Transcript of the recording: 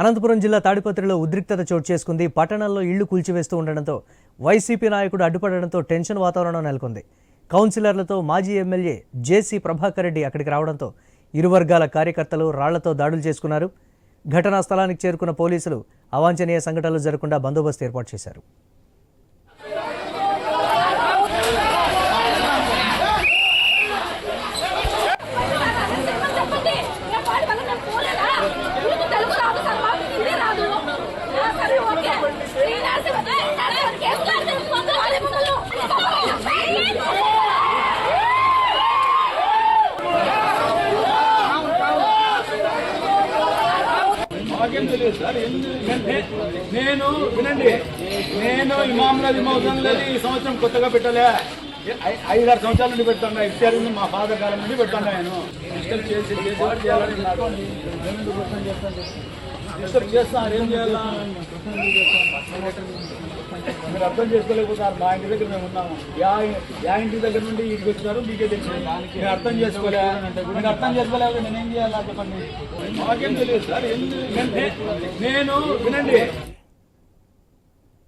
అనంతపురం జిల్లా తాడిపత్రిలో ఉద్రిక్తత చోటు చేసుకుంది. పట్టణంలో ఇళ్ళు కూల్చివేస్తూ ఉండడంతో వైసీపీ నాయకుడు అడ్డుపడడంతో టెన్షన్ వాతావరణం నెలకొంది. కౌన్సిలర్లతో మాజీ ఎమ్మెల్యే జేసీ ప్రభాకర్ రెడ్డి అక్కడికి రావడంతో ఇరు వర్గాల కార్యకర్తలు రాళ్ళతో దాడులు చేసుకున్నారు. ఘటనా స్థలానికి చేరుకున్న పోలీసులు అవాంఛనీయ సంఘటనలు జరగకుండా బందోబస్తు ఏర్పాటు చేశారు. మాకేం తెలియదు సార్. ఎందుకంటే నేను వినండి. నేను ఇమాంలది లేదు ఈ సంవత్సరం కొత్తగా పెట్టలే. ఐదు ఐదారు సంవత్సరాల నుండి పెడుతున్నా. ఇచ్చారు మా ఫాదర్ కాలం నుండి పెడుతున్నా నేను. డిజిటల్ చేసి చేసి చేయాలని చేస్తాను? చేస్తాను ఏం చేయాలా? మీరు అర్థం చేసుకోలేకపోతున్నారు మా ఇంటి దగ్గర మేము ఉన్నాము. యా ఇంటి దగ్గర నుండి ఇంటికి వచ్చినారు మీకే తెలిసింది నేను అర్థం చేసుకోలే నేను అర్థం చేసుకోలేదు నేను ఏం చేయాలా చెప్పండి మాకేం తెలియదు సార్. నేను వినండి.